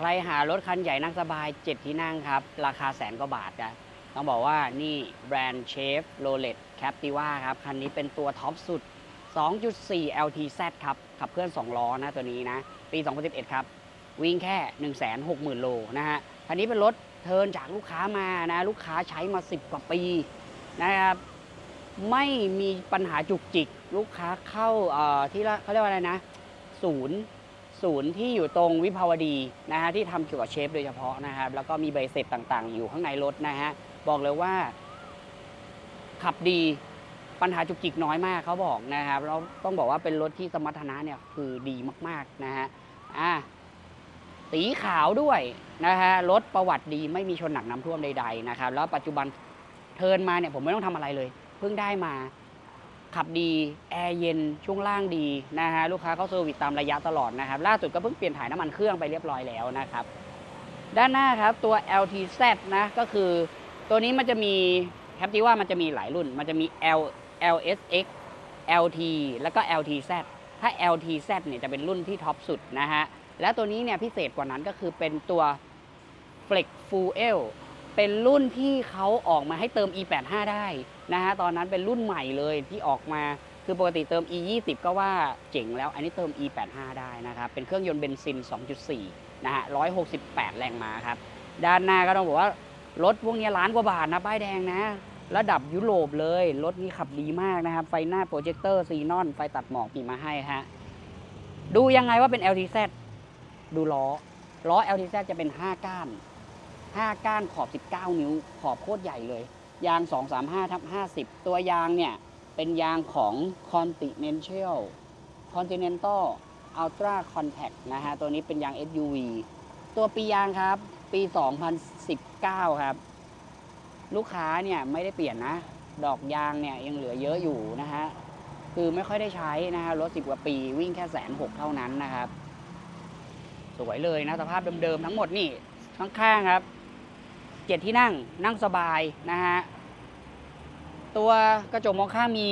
ใครหารถคันใหญ่นั่งสบาย 7 ที่นั่งครับ ราคาแสนกว่าบาทนะต้องบอกว่านี่แบรนด์เชฟโรเลตแคปติว่าครับ คันนี้เป็นตัวท็อปสุด 2.4 LTZ ครับ ขับเคลื่อน 2 ล้อนะตัวนี้นะ ปี 2011 ครับ วิ่งแค่ 160,000 โลนะฮะ คันนี้เป็นรถเทินจากลูกค้ามานะ ลูกค้าใช้มา 10 กว่าปีนะครับไม่มีปัญหาจุกจิก ลูกค้าเข้าที่เขาเรียกว่าอะไรนะ ศูนย์ ศูนย์ที่อยู่ตรงวิภาวดีนะฮะที่ทำเกี่ยวกับเชฟโดยเฉพาะนะครับแล้วก็มีใบเสร็จต่างๆ อยู่ข้างในรถนะฮะบอกเลยว่า ขับดีปัญหาจุกจิกน้อยมากเขาบอกนะครับแล้วต้องบอกว่าเป็นรถที่สมรรถนะเนี่ยคือดีมากๆนะฮะอะสีขาวด้วยนะฮะรถประวัติดีไม่มีชนหนักน้ำท่วมใดๆนะครับแล้วปัจจุบันเทินมาเนี่ยผมไม่ต้องทำอะไรเลย เพิ่งได้มา ขับดีแอร์เย็นช่วงล่างดีนะฮะลูกค้าเขาเซอร์วิสตามระยะตลอดนะครับล่าสุดก็เพิ่งเปลี่ยนถ่ายน้ำมันเครื่องไปเรียบร้อยแล้วนะครับด้านหน้าครับตัว LTZ นะก็คือตัวนี้มันจะมีแคปติว่ามันจะมีหลายรุ่น มันจะมี L LSX LT แล้วก็ LTZ ถ้า LTZ เนี่ยจะเป็นรุ่นที่ท็อปสุดนะฮะและตัวนี้เนี่ยพิเศษกว่านั้นก็คือเป็นตัว Flex Fuel เป็นรุ่นที่เขาออกมาให้เติม E85 ได้นะฮะตอนนั้นเป็นรุ่นใหม่เลยที่ออกมาคือปกติเติม E20 ก็ว่าเจ๋งแล้ว อันนี้เติม E85 ได้นะครับเป็นเครื่องยนต์เบนซิน 2.4 นะฮะ 168 แรงม้าครับ ด้านหน้าก็ต้องบอกว่ารถพวกนี้ล้านกว่าบาทนะป้ายแดงนะ ระดับยุโรปเลย รถนี้ขับดีมากนะครับ ไฟหน้าโปรเจคเตอร์ซีนอน ไฟตัดหมอกมีมาให้ฮะดูยังไงว่าเป็น LTZ ดูล้อล้อ LTZ จะเป็น 5 ก้าน 5 ก้านขอบ 19 นิ้ว ขอบโคตรใหญ่เลย ยาง 235ทับ50 ตัวยางเนี่ย เป็นยางของ Continental Continental Ultra Compact นะฮะ ตัวนี้เป็นยาง SUV ตัวปียางครับ ปี 2019 ครับ ลูกค้าเนี่ยไม่ได้เปลี่ยนนะ ดอกยางเนี่ยยังเหลือเยอะอยู่นะฮะ คือไม่ค่อยได้ใช้นะฮะ รถ 10 กว่าปีวิ่งแค่แสนหกเท่านั้นนะครับ สวยเลยนะ สภาพเดิมๆทั้งหมดนี่ข้างๆครับ เจ็ดที่นั่งนั่งสบายนะฮะ ตัวกระจกมองข้างมี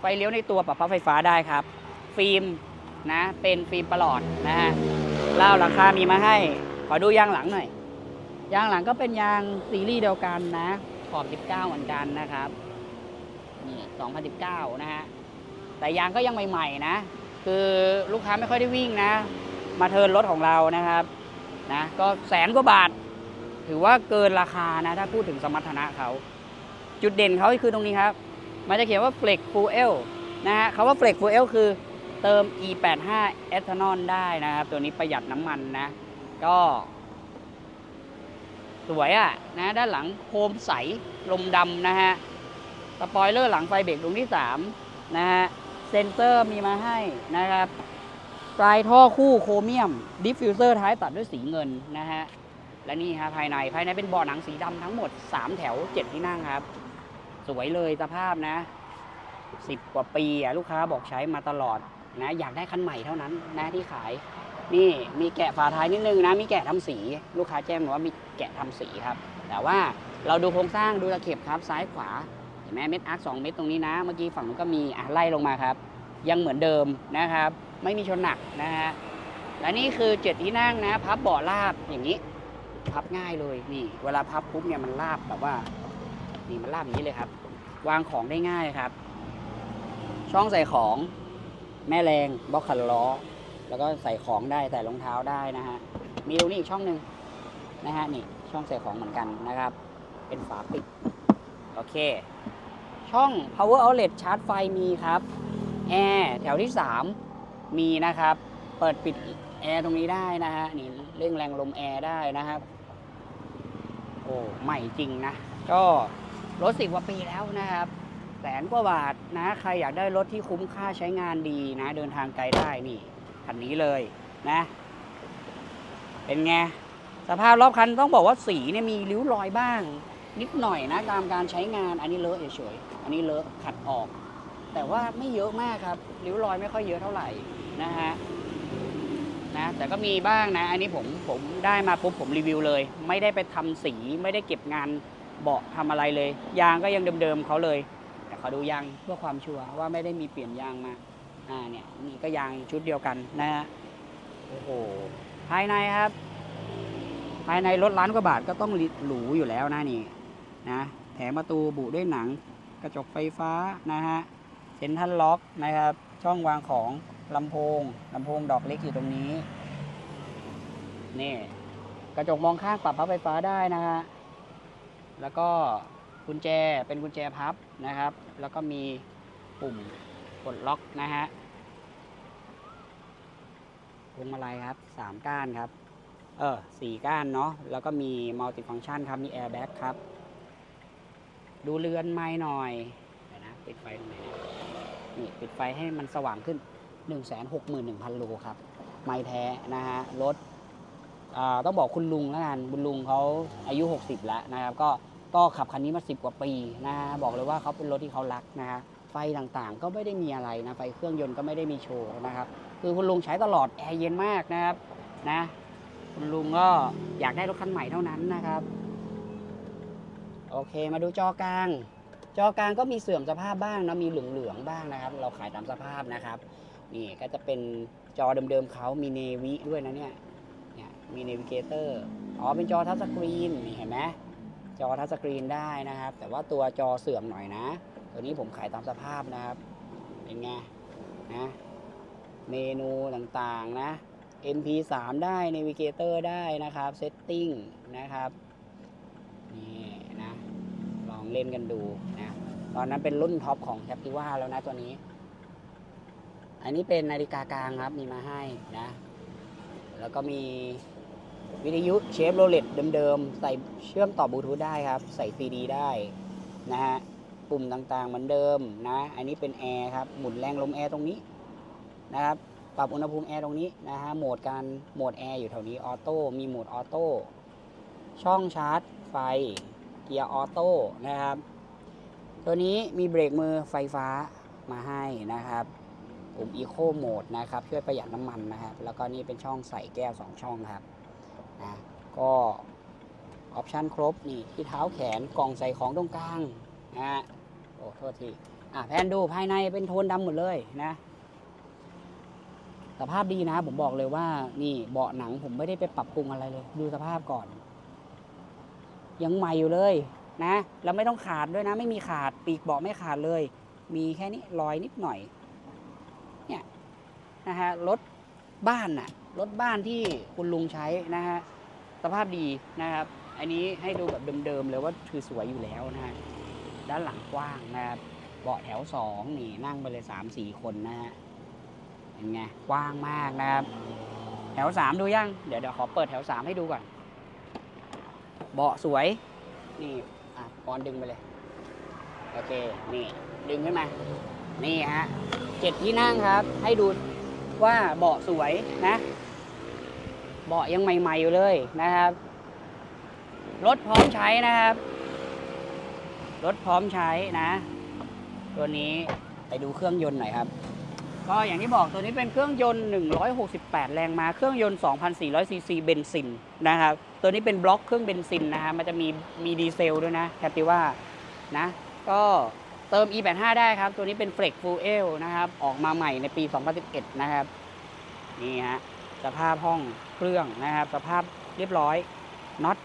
ไฟเลี้ยวในตัวปรับพับไฟฟ้าได้ครับ ฟิล์มนะ เป็นฟิล์มประหลอดนะฮะเล่าราคามีมาให้ ขอดูยางหลังหน่อย ยางหลังก็เป็นยางซีรีส์เดียวกันนะ ขอบ 19 เหมือนกันนะครับ นี่ 2019 นะฮะ แต่ยางก็ยังใหม่ ๆ นะ คือลูกค้าไม่ค่อยได้วิ่งนะ มาเทินรถของเรานะครับ นะ ก็แสนกว่าบาท ถือว่าเกินราคานะ ถ้าพูดถึงสมรรถนะเขา จุดเด่นเขาคือตรงนี้ครับ มันจะเขียนว่า Flex Fuel นะฮะคำว่า Flex Fuel คือเติม E85 Ethanol ได้นะครับ ตัวนี้ประหยัดน้ำมันนะ ก็ สวยอะ่ะนะ ด้านหลังโคมใสลมดำนะฮะสปอยเลอร์หลังไฟเบรกดวงที่ 3 นะฮะ เซนเซอร์มีมาให้นะครับปลายท่อคู่โครเมียม ดิฟฟิวเซอร์ท้ายตัดด้วยสีเงินนะฮะ และนี่ฮะภายในภายในเป็นเบาะหนังสีดำทั้งหมด 3 แถว 7 ที่นั่งครับ สวยเลยสภาพนะ 10 กว่าปีลูกค้าบอกใช้มาตลอดนะอยากได้คันใหม่เท่านั้นนะที่ขาย นี่มีแกะฝาท้ายนิดนึงนะ มีแกะทำสี ลูกค้าแจ้งมาว่ามีแกะทำสีครับ แต่ว่าเราดูโครงสร้างดูตะเข็บครับซ้ายขวาเห็นไหมเม็ดอาร์คสองเม็ดตรงนี้นะ เมื่อกี้ฝั่งนู้นก็มีอะไล่ลงมาครับ ยังเหมือนเดิมนะครับ ไม่มีชนหนักนะฮะและนี่คือเจ็ดที่นั่งนะพับเบาะราบอย่างนี้ พับง่ายเลยนี่ เวลาพับปุ๊บเนี่ยมันราบแบบว่านี่มันราบอย่างนี้เลยครับ วางของได้ง่ายครับ ช่องใส่ของแม่แรงบล็อกขันล้อ แล้วก็ใส่ของได้ใส่รองเท้าได้นะฮะมีตรงนี้อีกช่องหนึ่งนะฮะนี่ช่องใส่ของเหมือนกันนะครับ เป็นฝาปิดโอเค ช่อง power outlet ชาร์จไฟมีครับแอร์แถวที่ 3 มีนะครับ เปิดปิดแอร์ตรงนี้ได้นะฮะนี่ เร่งแรงลมแอร์ได้นะครับ โอ้ใหม่จริงนะ ก็รถสิบกว่าปีแล้วนะครับแสนกว่าบาทนะ ใครอยากได้รถที่คุ้มค่าใช้งานดีนะ เดินทางไกลได้นี่คันนี้เลยนะ เป็นไง สภาพรอบคันต้องบอกว่าสีเนี่ยมีริ้วรอยบ้าง นิดหน่อยนะตามการใช้งานอันนี้เลอะเฉยๆอันนี้เลอะขัดออก แต่ว่าไม่เยอะมากครับริ้วรอยไม่ค่อยเยอะเท่าไหร่นะฮะ นะแต่ก็มีบ้างนะ อันนี้ผมผมได้มาปุ๊บผมรีวิวเลย ไม่ได้ไปทำสีไม่ได้เก็บงานเบาะทำอะไรเลย ยางก็ยังเดิมๆเขาเลย แต่ขอดูยางเพื่อความชัวร์ว่าไม่ได้มีเปลี่ยนยางมาอ่าเนี่ยนี่ก็ยางชุดเดียวกันนะฮะโอ้โหภภายในครับ ภายในรถล้านกว่าบาทก็ต้องหรูอยู่แล้วนะนี่นะแถมประตูบุด้วยหนัง กระจกไฟฟ้านะฮะเซ็นทรัลล็อกนะครับ ช่องวางของ ลำโพงลำโพงดอกเล็กอยู่ตรงนี้ นี่กระจกมองข้างปรับพับไฟฟ้าได้นะฮะ แล้วก็กุญแจเป็นกุญแจพับนะครับ แล้วก็มีปุ่มกดล็อกนะฮะพวงมาลัยครับสามก้านครับ เออสี่ก้านเนาะ แล้วก็มีมัลติฟังชันครับ มีแอร์แบ็กครับ ดูเรือนไม้หน่อยนะ ปิดไฟตรงไหนเนี่ยนี่ ปิดไฟให้มันสว่างขึ้น 161,000 โลครับ ไม้แท้นะฮะ รถต้องบอกคุณลุงแล้วกันคุณลุงเขาอายุ 60 แล้วนะครับ ก็ก็ขับคันนี้มา 10 กว่าปีนะฮะ บอกเลยว่าเขาเป็นรถที่เขารักนะฮะ ไฟต่างๆ ก็ไม่ได้มีอะไรนะ ไฟเครื่องยนต์ก็ไม่ได้มีโชว์นะครับ คือคุณลุงใช้ตลอด แอร์เย็นมากนะครับ นะ คุณลุงก็อยากได้รถคันใหม่เท่านั้นนะครับ โอเค มาดูจอกลางจอกลางก็มีเสื่อมสภาพบ้างนะมีเหลืองๆบ้างนะครับ เราขายตามสภาพนะครับ นี่ก็จะเป็นจอเดิมๆเขามีเนวิด้วยนะเนี่ยเนี่ยมีเนวิเกเตอร์อ๋อเป็นจอทัชสกรีนนี่เห็นไหมจอทัชสกรีนได้นะครับ แต่ว่าตัวจอเสื่อมหน่อยนะ ตัวนี้ผมขายตามสภาพนะครับ เป็นไงนะเมนูต่างๆนะ MP3 ได้ Navigator ได้นะครับ Setting นะครับนี่นะลองเล่นกันดูนะตอนนั้นเป็นรุ่นท็อปของ Captiva แล้วนะตัวนี้ อันนี้เป็นนาฬิกากลางครับมีมาให้นะ แล้วก็มีวิทยุเชฟโรเลตเดิมๆ ใส่เชื่อมต่อบลูทูธได้ครับ ใส่ซีดีได้นะฮะ ปุ่มต่างๆเหมือนเดิมนะ อันนี้เป็นแอร์ครับ หมุนแรงลมแอร์ตรงนี้นะครับ ปรับอุณหภูมิแอร์ตรงนี้นะฮะ โหมดการโหมดแอร์อยู่แถวนี้ออโต้ มีโหมดออโต้ ช่องชาร์จไฟ เกียร์ออโต้นะครับ ตัวนี้มีเบรกมือไฟฟ้ามาให้นะครับ ปุ่ม Eco Mode นะครับช่วยประหยัดน้ำมันนะครับแล้วก็นี่เป็นช่องใส่แก้ว 2 ช่องครับนะก็ออปชันครบนี่ที่เท้าแขนกล่องใส่ของตรงกลางนะฮะโอ้โทษทีอะแพนดูภายในเป็นโทนดำหมดเลยนะสภาพดีนะผมบอกเลยว่านี่เบาะหนังผมไม่ได้ไปปรับปรุงอะไรเลย ดูสภาพก่อน ยังใหม่อยู่เลยนะแล้วไม่ต้องขาดด้วยนะ ไม่มีขาดปีกเบาะไม่ขาดเลย มีแค่นี้รอยนิดหน่อยเนี่ย นะฮะรถบ้านน่ะรถบ้านที่คุณลุงใช้นะฮะสภาพดีนะครับ อันนี้ให้ดูแบบเดิมๆเลยว่าคือสวยอยู่แล้วนะฮะด้านหลังกว้างนะครับเบาะแถวสองนี่นั่งไปเลยสามสี่คนนะฮะเห็นไงกว้างมากนะครับ แถวสามดูยังเดี๋ยวเดี๋ยวขอเปิดแถวสามให้ดูก่อนเบาะสวยนี่อะปอนดึงไปเลยโอเคนี่ดึงขึ้นมานี่ฮะเจ็ดที่นั่งครับ ให้ดู ว่าเบาะสวยนะเบาะยังใหม่ๆอยู่เลยนะครับรถพร้อมใช้นะครับรถพร้อมใช้นะ ตัวนี้ไปดูเครื่องยนต์หน่อยครับ ก็อย่างที่บอกตัวนี้เป็นเครื่องยนต์ 168 แรงม้าเครื่องยนต์ 2,400 ซีซีเบนซินนะครับ ตัวนี้เป็นบล็อกเครื่องเบนซินนะฮะมันจะมีมีดีเซลด้วยนะแคปติว่านะ ก็ เติม E85 ได้ครับ ตัวนี้เป็น Flex Fuel นะครับ ออกมาใหม่ในปี 2011 นะครับ นี่ฮะ สภาพห้องเครื่องนะครับ สภาพเรียบร้อยน็อต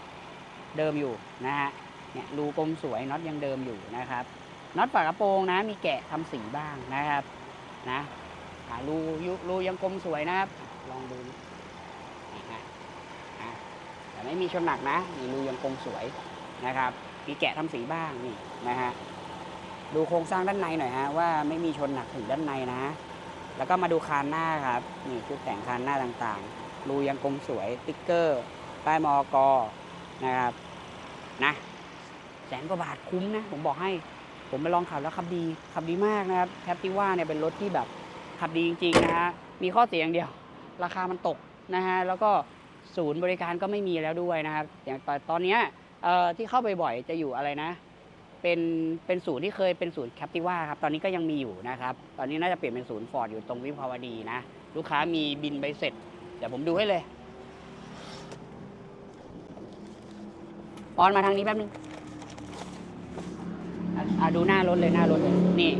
เดิมอยู่นะฮะ เนี่ยรูกลมสวยน็อตยังเดิมอยู่นะครับ น็อตฝากระโปรงนะ มีแกะทำสีบ้างนะครับ นะอ่ารูยุรูยังกลมสวยนะครับ ลองดูนี่ฮะอะแต่ไม่มีชนหนักนะนี่รูยังกลมสวยนะครับ มีแกะทำสีบ้างนี่นะฮะ ดูโครงสร้างด้านในหน่อยฮะว่าไม่มีชนหนักถึงด้านในนะ แล้วก็มาดูคานหน้าครับนี่ชุดแต่งคานหน้าต่างๆรูยังกลมสวยติ๊กเกอร์ป้ายมอกนะครับนะแสนกว่าบาทคุ้มนะ ผมบอกให้ผมไปลองขับแล้วขับดีขับดีมากนะครับแคปติว่าเนี่ยเป็นรถที่แบบขับดีจริงๆนะฮะมีข้อเสียอย่างเดียว ราคามันตกนะฮะแล้วก็ศูนย์บริการก็ไม่มีแล้วด้วยนะครับอย่างตอนนี้ที่เข้าไปบ่อยจะอยู่อะไรนะ เป็นเป็นศูนย์ที่เคยเป็นศูนย์แคปติว่าครับ ตอนนี้ก็ยังมีอยู่นะครับ ตอนนี้น่าจะเปลี่ยนเป็นศูนย์ฟอร์ดอยู่ตรงวิภาวดีนะ ลูกค้ามีบินใบเสร็จ เดี๋ยวผมดูให้เลยปอนมาทางนี้แป๊บนึงอะอะดูหน้ารถเลยหน้ารถเลย นี่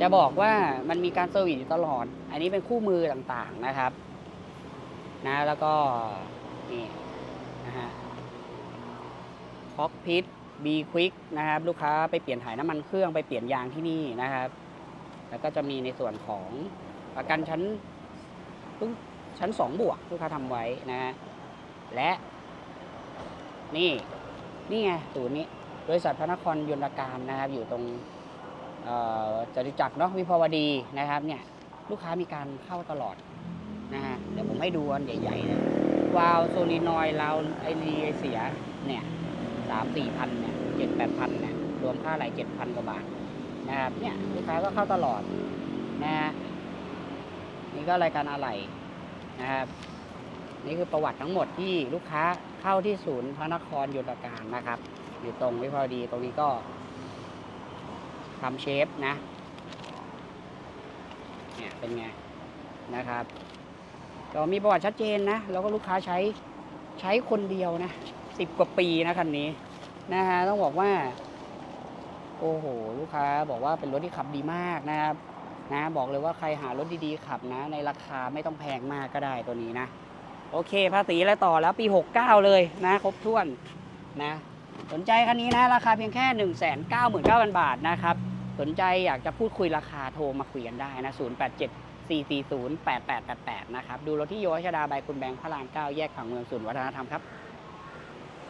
จะบอกว่ามันมีการเซอร์วิสอยู่ตลอด อันนี้เป็นคู่มือต่างๆนะครับ นะแล้วก็ นี่นะฮะคอกพิท บีควิกนะครับลูกค้าไปเปลี่ยนถ่ายน้ำมันเครื่องไปเปลี่ยนยางที่นี่นะครับ แล้วก็จะมีในส่วนของประกันชั้นชั้น 2 บวกลูกค้าทำไว้นะฮะและ นี่นี่ไงศูนย์นี้บริษัทพระนครยนตการนะครับ อยู่ตรงจตุจักรเนาะวิภาวดีนะครับเนี่ยลูกค้ามีการเข้าตลอดนะฮะเดี๋ยวผมให้ดูอันใหญ่ๆเลยวาล์วโซลีนอยด์เราวไอรีไอเสียเนี่ย สามสี่พันเนี่ยเจ็ดแปดพันเนี่ยรวมค่าอะไรเจ็ดพันกว่าบาทนะครับเนี่ยลูกค้าก็เข้าตลอดนะฮะนี่ก็รายการอะไหล่นะครับนี่คือประวัติทั้งหมดที่ลูกค้าเข้าที่ศูนย์พระนครยนตการนะครับ อยู่ตรงวิภาวดีตรงนี้ก็ทำเชฟนะเนี่ยเป็นไงนะครับก็มีประวัติชัดเจนนะ แล้วก็ลูกค้าใช้ใช้คนเดียวนะ สิบกว่าปีนะคันนี้นะฮะต้องบอกว่า โอ้โห ลูกค้าบอกว่าเป็นรถที่ขับดีมากนะครับนะบอกเลยว่าใครหารถดีๆขับนะ ในราคาไม่ต้องแพงมากก็ได้ตัวนี้นะ โอเคภาษีแล้วต่อแล้วปี 69 เลยนะครบถ้วนนะสนใจคันนี้นะราคาเพียงแค่ 1 9 9 0 0 0 บาทนะครับ สนใจอยากจะพูดคุยราคาโทรมาคุยกันได้นะ 087 440 8888 นะครับ ดูรถที่โยชดาบายคุณแบงค์พระราม 9 แยกผังเมืองศูนย์วัฒนธรรมครับ